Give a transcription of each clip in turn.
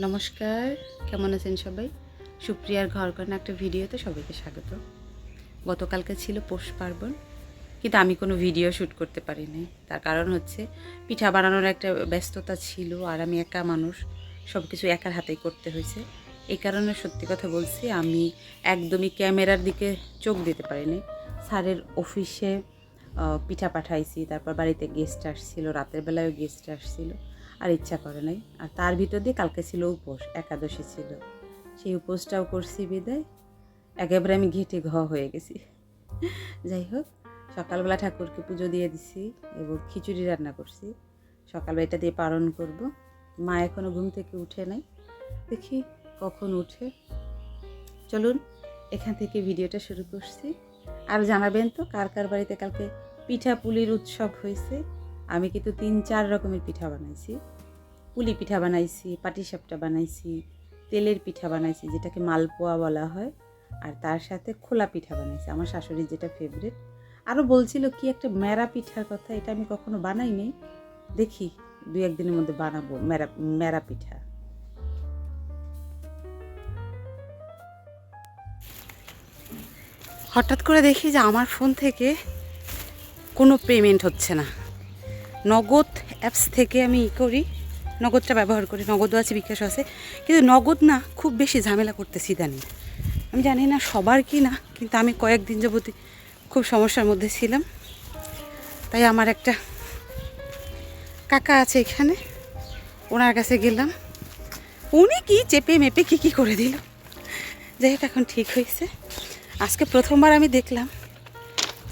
নমস্কার, কেমন আছেন সবাই? সুপ্রিয়ার ঘর কর্ণা একটা ভিডিওতে সবাইকে স্বাগত। গতকালকে ছিল পৌষ পার্বণ, কিন্তু আমি কোনো ভিডিও শ্যুট করতে পারিনি। তার কারণ হচ্ছে, পিঠা বানানোর একটা ব্যস্ততা ছিল, আর আমি একা মানুষ সব কিছু একার হাতেই করতে হয়েছে। এই কারণে সত্যি কথা বলছি, আমি একদমই ক্যামেরার দিকে চোখ দিতে পারিনি। স্যারের অফিসে পিঠা পাঠাইছি, তারপর বাড়িতে গেস্ট আসছিল, রাতের বেলায়ও গেস্ট আসছিল। আর ইচ্ছা করে নাই। আর তার ভিতর দিয়ে কালকে ছিল উপোস, একাদশী ছিল। সেই উপোসটাও করছি বিদায়। একেবারে আমি ঘেটে ঘ হয়ে গেছি। যাই হোক, সকালবেলা ঠাকুরকে পুজো দিয়ে দিছি এবং খিচুড়ি রান্না করছি। সকালবেলা এটা দিয়ে পালন করব। মা এখনও ঘুম থেকে উঠে নাই। দেখি কখন উঠে। চলুন, এখান থেকে ভিডিওটা শুরু করছি। আর জানাবেন তো, কার কার বাড়িতে কালকে পিঠা পুলির উৎসব হয়েছে? আমি কিন্তু তিন, চার রকমের পিঠা বানাইছি। পুলি পিঠা বানাইছি, পাটিসাপটা বানাইছি, তেলের পিঠা বানাইছি, যেটাকে মালপোয়া বলা হয়, আর তার সাথে খোলা পিঠা বানাইছি, আমার শাশুড়ির যেটা ফেভারিট আরও বলছিল কি একটা মেরা পিঠার কথা, এটা আমি কখনো বানাইনি দেখি, দু একদিনের মধ্যে বানাবো, মেরা মেরা পিঠা। হঠাৎ করে দেখি যে আমার ফোন থেকে কোনো পেমেন্ট হচ্ছে না। নগদ অ্যাপস থেকে আমি ই করি। নগদটা ব্যবহার করি, নগদও আছে বিকাশ আছে। কিন্তু নগদ না, খুব বেশি ঝামেলা করতেছি ইদানিং। আমি জানি না সবার কি না, কিন্তু আমি কয়েকদিন যাবতী খুব সমস্যার মধ্যে ছিলাম। তাই আমার একটা কাকা আছে এখানে, ওনার কাছে গেলাম। উনি কি চেপে মেপে কি কি করে দিল। যাই হোক, এখন ঠিক হয়েছে। আজকে প্রথমবার আমি দেখলাম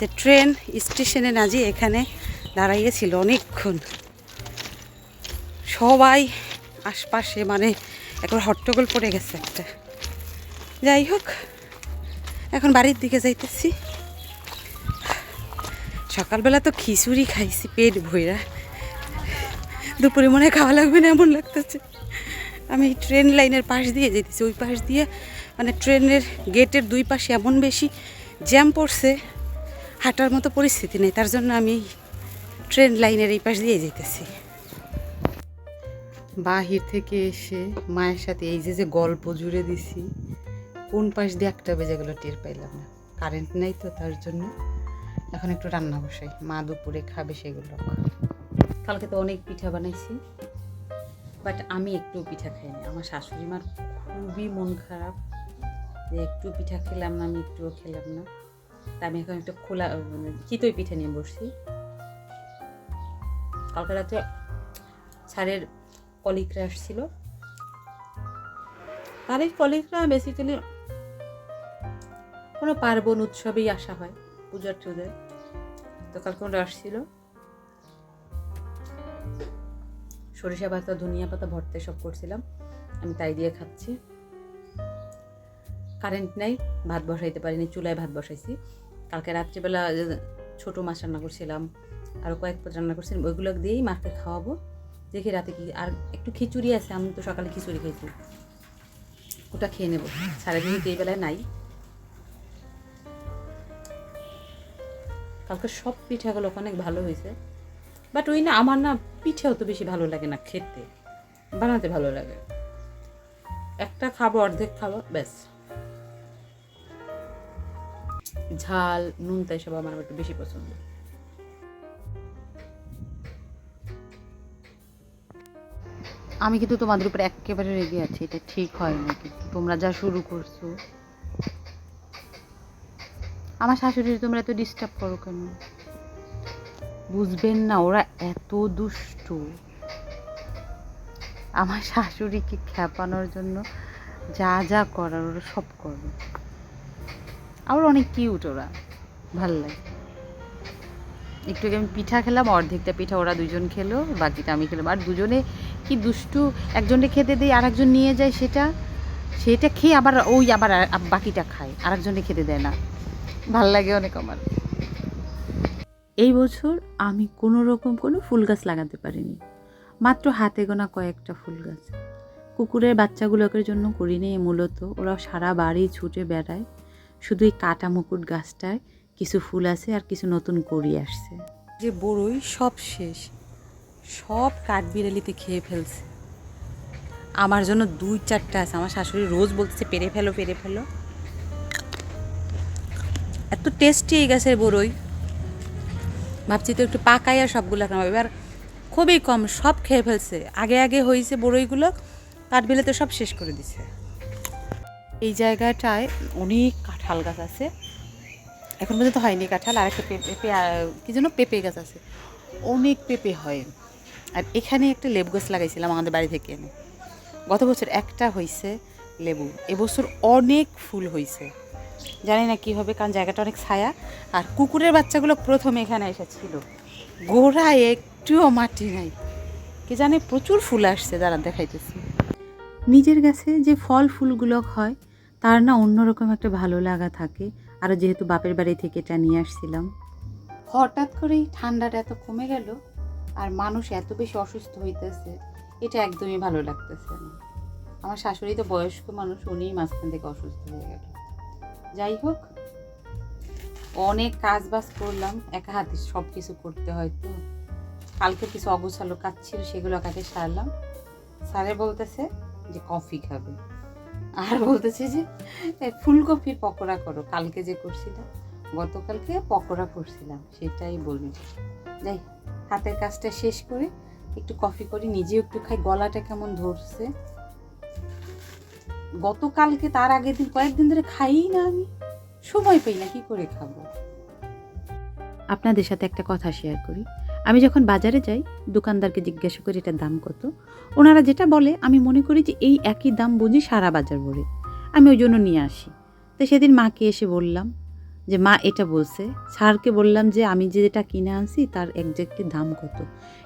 যে ট্রেন স্টেশনে না যেয়ে এখানে দাঁড়াইয়েছিল অনেকক্ষণ। সবাই আশপাশে মানে একবার হট্টগোল পড়ে গেছে একটা। যাই হোক, এখন বাড়ির দিকে যাইতেছি। সকালবেলা তো খিচুড়ি খাইছি, পেট ভইরা। দুপুরে মনে খাওয়া লাগবে না, এমন লাগতেছে। আমি ট্রেন লাইনের পাশ দিয়ে যেতেছি ওই পাশ দিয়ে মানে ট্রেনের গেটের দুই পাশে এমন বেশি জ্যাম পড়ছে, হাঁটার মতো পরিস্থিতি নেই, তার জন্য আমি ট্রেন লাইনের এই পাশ দিয়ে যেতেছি বাহির থেকে এসে মায়ের সাথে এই যে যে গল্প জুড়ে দিছি, কোন পাশ দিয়ে একটা বেজে গেলো টের পাইলাম না। কারেন্ট নেই তো, তার জন্য এখন একটু রান্না বসাই। মা দুপুরে খাবে সেগুলো। কালকে তো অনেক পিঠা বানাইছি, বাট আমি একটু পিঠা খাইনি আমার শাশুড়ি মার খুবই মন খারাপ যে একটু পিঠা খেলাম না, আমি একটুও খেলাম না। তা আমি এখন একটু খোলা চিতই পিঠা নিয়ে বসছি। কালকে রাতে স্যারের কলিগরা আসছিল। তার এই কলিগরা বেসিক্যালি কোনো পার্বণ উৎসবেই আসা হয় পূজার টুজায় তো কালকে ওরা আসছিল। সরিষা পাতা, ধনিয়া পাতা, ভর্তে সব করছিলাম। আমি তাই দিয়ে খাচ্ছি। কারেন্ট নাই, ভাত বসাইতে পারিনি, চুলায় ভাত বসাইছি। কালকে রাত্রিবেলা, ছোট মাছ রান্না করছিলাম। আরও কয়েক পদ রান্না করছিলাম ওইগুলো দিয়েই মাকে খাওয়াবো। দেখি রাতে কি আর একটু খিচুড়ি আছে, আমি তো সকালে খিচুড়ি খেয়েছি ওটা খেয়ে নেব। সারাদিন এই বেলায় নাই। কালকে সব পিঠাগুলো অনেক ভালো হয়েছে। বাট ওই না, আমার না পিঠে অত বেশি ভালো লাগে না খেতে। বানাতে ভালো লাগে। একটা খাব, অর্ধেক খাব, ব্যাস। ঝাল, নুন, তাই সব আমার একটু বেশি পছন্দ। আমি কিন্তু তোমাদের উপর একেবারে রেগে আছি, এটা ঠিক হয় না কিন্তু। তোমরা যা শুরু করছ। আমার শাশুড়ি তোমরা এত ডিস্টার্ব করো কেন? বুঝবেন না, ওরা এত দুষ্টু। আমার শাশুড়িকে খ্যাপানোর জন্য যা যা করার ওরা সব করবে আবার অনেক কিউট ওরা, ভালো লাগে। একটু আমি পিঠা খেলাম, অর্ধেকটা পিঠা ওরা দুজন খেলো, বাকিটা আমি খেলাম। আর দুজনে কি দুষ্টু একজনকে খেতে দিই আর একজন নিয়ে যায় সেটা? সেটা খেয়ে আবার ওই আবার বাকিটা খায় আর একজনকে খেতে দেয় না। ভালো লাগে অনেক আমার। এই বছর আমি কোনো রকম কোনো ফুল গাছ লাগাতে পারিনি। মাত্র হাতে গোনা কয়েকটা ফুল গাছ। কুকুরের বাচ্চাগুলোকে জন্য করিনি মূলত। ওরা সারা বাড়ি ছুটে বেড়ায়। শুধু এই কাটা মুকুট গাছটায় কিছু ফুল আছে আর কিছু নতুন করি আসছে। যে বড়ই সব শেষ। সব কাঠবিড়ালিতে খেয়ে ফেলছে। আমার জন্য দুই চারটা আছে। আমার শাশুড়ি রোজ বলতেছে, পেরে ফেলো পেরে ফেলো। এত টেস্টি এই গাছের বড়ই ভাবছি তো একটু পাকাই আর সবগুলো খাব এবার খুবই কম, সব খেয়ে ফেলছে। আগে আগে হয়েছে বড়ইগুলো কাঠ বিলেতে সব শেষ করে দিছে। এই জায়গাটায় অনেক কাঁঠাল গাছ আছে। এখন পর্যন্ত হয়নি কাঁঠাল, আর একটা পেঁপে কি যেন পেঁপে গাছ আছে। অনেক পেঁপে হয়। আর এখানে একটা লেবু গাছ লাগাইছিলাম আমাদের বাড়ি থেকে। এনে গত বছর একটা হয়েছে লেবু, এবছর অনেক ফুল হয়েছে জানি না কী হবে, কারণ জায়গাটা অনেক ছায়া। আর কুকুরের বাচ্চাগুলো প্রথমে এখানে এসেছিল। গোড়ায় একটুও মাটি নাই। কি জানে প্রচুর ফুল আসছে যারা দেখাইতেছি। নিজের গাছে যে ফল ফুলগুলো হয়, তার না অন্যরকম একটা ভালো লাগা থাকে। আর যেহেতু বাপের বাড়ি থেকে এটা নিয়ে আসছিলাম। হঠাৎ করেই ঠান্ডাটা এত কমে গেল। আর মানুষ এত বেশি অসুস্থ হইতেছে, এটা একদমই ভালো লাগতেছে না। আমার শাশুড়ি তো বয়স্ক মানুষ, উনিই মাঝখান থেকে অসুস্থ হয়ে গেল। যাই হোক, অনেক কাজ বাজ করলাম, একা হাতে সব কিছু করতে হয় তো। কালকে কিছু অগোছালো কাজ ছিল, সেগুলো কাকে সারলাম। স্যারে বলতেছে যে, কফি খাবে। আর বলতেছে যে ফুলকপির পকোড়া করো, কালকে যে করছিলাম। গতকালকে পকোড়া করছিলাম, সেটাই বলবি। যাই, হাতের কাজটা শেষ করে একটু কফি করি, নিজেও একটু খাই। গলাটা কেমন ধরছে? গতকালকে তার আগের দিন কয়েকদিন ধরে খাই না আমি। সময় পাই না, কি করে খাব? আপনাদের সাথে একটা কথা শেয়ার করি। আমি যখন বাজারে যাই, দোকানদারকে জিজ্ঞাসা করি, এটার দাম কত? ওনারা যেটা বলে, আমি মনে করি যে, এই একই দাম বুঝি সারা বাজার ভরে। আমি ওই জন্য নিয়ে আসি। তো সেদিন মাকে এসে বললাম যে, মা এটা বলছে। স্যারকে বললাম যে, আমি যে যেটা কিনে আনছি তার একজ্যাক্টলি দাম কত?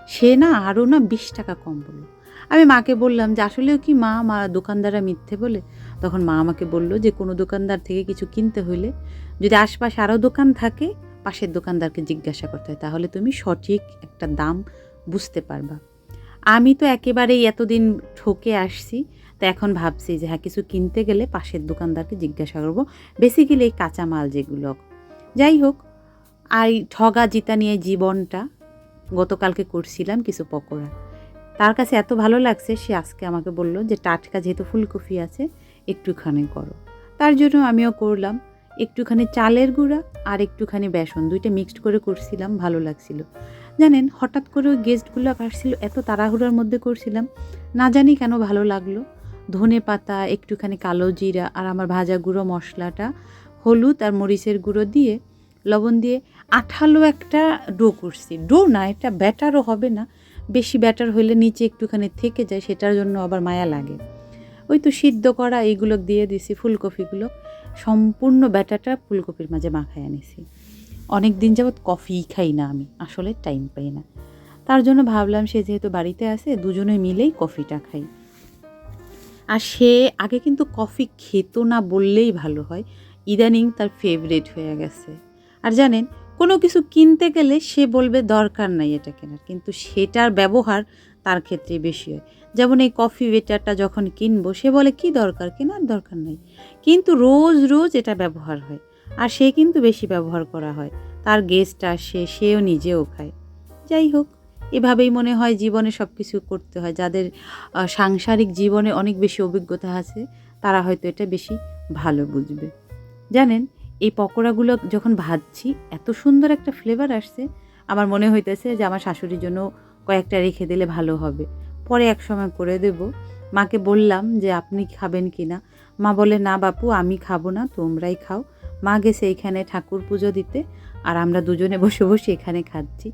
সে না আরও না বিশ টাকা কম বলল। আমি মাকে বললাম যে, আসলেও কি মা মা দোকানদাররা মিথ্যে বলে? তখন মা আমাকে বলল যে, কোনো দোকানদার থেকে কিছু কিনতে হইলে যদি আশপাশে আরও দোকান থাকে, পাশের দোকানদারকে জিজ্ঞাসা করতে হয়, তাহলে তুমি সঠিক একটা দাম বুঝতে পারবা। আমি তো একেবারেই এতদিন ঠকে আসছি তো এখন ভাবছি যে হ্যাঁ কিছু কিনতে গেলে পাশের দোকানদারকে জিজ্ঞাসা করব। বেসিক্যালি এই কাঁচামাল যেগুলো। যাই হোক, আর ঠগা জিতা নিয়ে জীবনটা গতকালকে করছিলাম কিছু পকোড়া। তার কাছে এত ভালো লাগছে, সে আজকে আমাকে বলল যে, টাটকা যেহেতু ফুলকপি আছে, একটুখানি করো। তার জন্য আমিও করলাম। একটুখানি চালের গুঁড়া আর একটুখানি বেসন, দুইটা মিক্সড করে করছিলাম, ভালো লাগছিল। জানেন, হঠাৎ করে ওই গেস্টগুলো আসছিল, এত তাড়াহুড়োর মধ্যে করছিলাম। না জানি কেন ভালো লাগল। ধনে পাতা, একটুখানি কালো জিরা আর আমার ভাজা গুঁড়ো মশলাটা, হলুদ আর মরিচের গুঁড়ো দিয়ে, লবণ দিয়ে আঠালো একটা ডো করছি। ডো না, এটা ব্যাটারও হবে না। বেশি ব্যাটার হইলে নিচে একটুখানি থেকে যায়, সেটার জন্য আবার মায়া লাগে। ওই তো সিদ্ধ করা এইগুলো দিয়ে দিছি, ফুলকপিগুলো। সম্পূর্ণ ব্যাটারটা ফুলকপির মাঝে মাখায় আনিছি। অনেক দিন যাবৎ কফি খাই না আমি, আসলে টাইম পাই না। তার জন্য ভাবলাম সে যেহেতু বাড়িতে আছে, দুজনে মিলেই কফিটা খাই। আর সে আগে কিন্তু কফি খেত না বললেই ভালো হয়। ইদানিং তার ফেভারেট হয়ে গেছে। আর জানেন, কোনো কিছু কিনতে গেলে সে বলবে, দরকার নাই এটা কেনার। কিন্তু সেটার ব্যবহার তার ক্ষেত্রে বেশি হয়। যেমন এই কফি ওয়েটারটা যখন কিনবো, সে বলে, কি দরকার? কেনার দরকার নাই। কিন্তু রোজ রোজ এটা ব্যবহার হয়। আর সে কিন্তু বেশি ব্যবহার করা হয়। তার গেস্ট আসে, সেও নিজেও খায়। যাই হোক এভাবেই মনে হয় জীবনে সব কিছু করতে হয়। যাদের সাংসারিক জীবনে অনেক বেশি অভিজ্ঞতা আছে, তারা হয়তো এটা বেশি ভালো বুঝবে। জানেন, এই পকোড়াগুলো যখন ভাজছি, এত সুন্দর একটা ফ্লেভার আসছে, আমার মনে হইতেছে যে আমার শাশুড়ির জন্য কয়েকটা রেখে দিলে ভালো হবে। পরে এক সময় করে দেব। মাকে বললাম যে, আপনি খাবেন কি না? মা বলে, না বাপু, আমি খাব না, তোমরাই খাও। মা গেছে এইখানে ঠাকুর পুজো দিতে, আর আমরা দুজনে বসে বসে এখানে খাচ্ছি।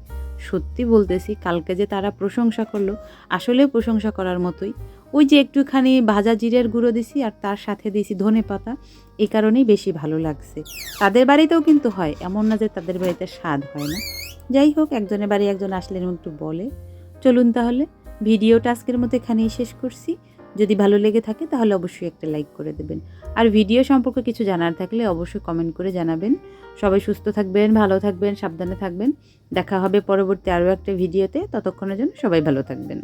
সত্যি বলতেছি, কালকে যে তারা প্রশংসা করল, আসলেও প্রশংসা করার মতোই। ওই যে একটুখানি ভাজা জিরের গুঁড়ো দিছি আর তার সাথে দিছি ধনে পাতা এই কারণেই বেশি ভালো লাগছে। তাদের বাড়িতেও কিন্তু হয়, এমন না যে তাদের বাড়িতে স্বাদ হয় না। যাই হোক, একজনের বাড়ি একজন আসলে একটু বলে। চলুন তাহলে, ভিডিওটা আজকের মতো এখানেই শেষ করছি। যদি ভালো লেগে থাকে তাহলে অবশ্যই একটা লাইক করে দেবেন। আর ভিডিও সম্পর্কে কিছু জানার থাকলে অবশ্যই কমেন্ট করে জানাবেন। সবাই সুস্থ থাকবেন, ভালো থাকবেন, সাবধানে থাকবেন। দেখা হবে পরবর্তী আরও একটা ভিডিওতে ততক্ষণের জন্য সবাই ভালো থাকবেন।